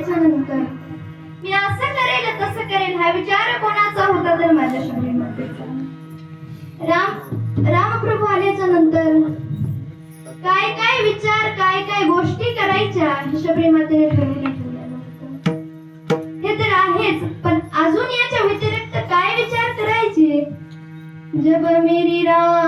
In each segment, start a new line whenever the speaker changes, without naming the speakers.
आल्याच्यानंतर? मी असं करेल तसं करेल हा विचार कोणाचा होता तर माझ्या शबरी राम रामप्रभू आल्याच्यानंतर काय काय विचार काय काय गोष्टी करायच्या? हे शबरी मातेने ठरवून ठेवलेलं हे तर आहेच पण अजून याच्या व्यतिरिक्त काय विचार करायचे? जब मेरी राम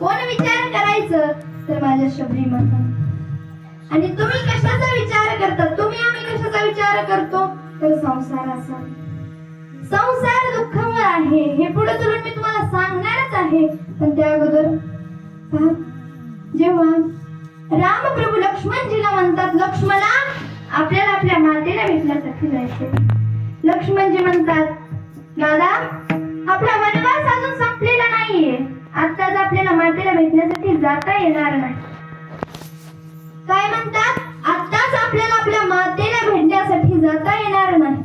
कोण विचार करायचं? तर माझ्या शबरी माता आणि तुम्ही कशाचा विचार करता? तुम्ही आम्ही कशाचा विचार करतो? तर संसाराचा संसार दुःखावर आहे. हे पुढे चलून मी तुम्हाला सांगणारच आहे. पण त्या अगोदर जेव्हा जेव्हा रामप्रभू लक्ष्मणजीला म्हणतात लक्ष्मणा आपल्याला आपल्या मातेला भेटण्यासाठी जायचे लक्ष्मणजी म्हणतात दादा आपला मातेला भेटण्यासाठी जाता येणार नाही. काय म्हणतात? आताच आपल्याला आपल्या मातेला भेटण्यासाठी जाता येणार नाही.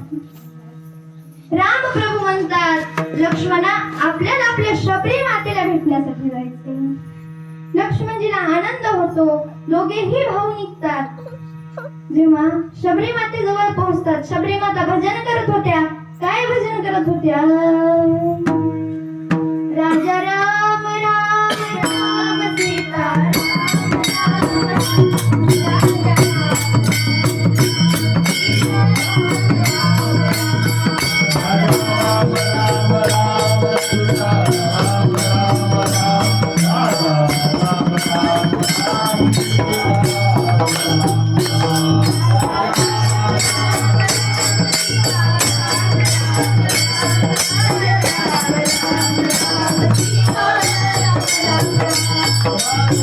राम प्रभू म्हणतात लक्ष्मणा आपल्याला आपल्या शबरी मातेला भेटण्यासाठी जायचे लक्ष्मणजीला आनंद होतो. दोघेही भाऊ निघतात. जेव्हा शबरी माते जवळ पोहोचतात शबरी माता भजन करत होत्या. काय भजन करत होत्या?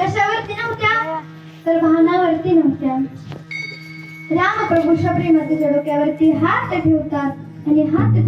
कशावरती नव्हत्या? तर वाहनावरती नव्हत्या. रामप्रभू शबरी डोक्यावरती हात ठेवतात आणि हात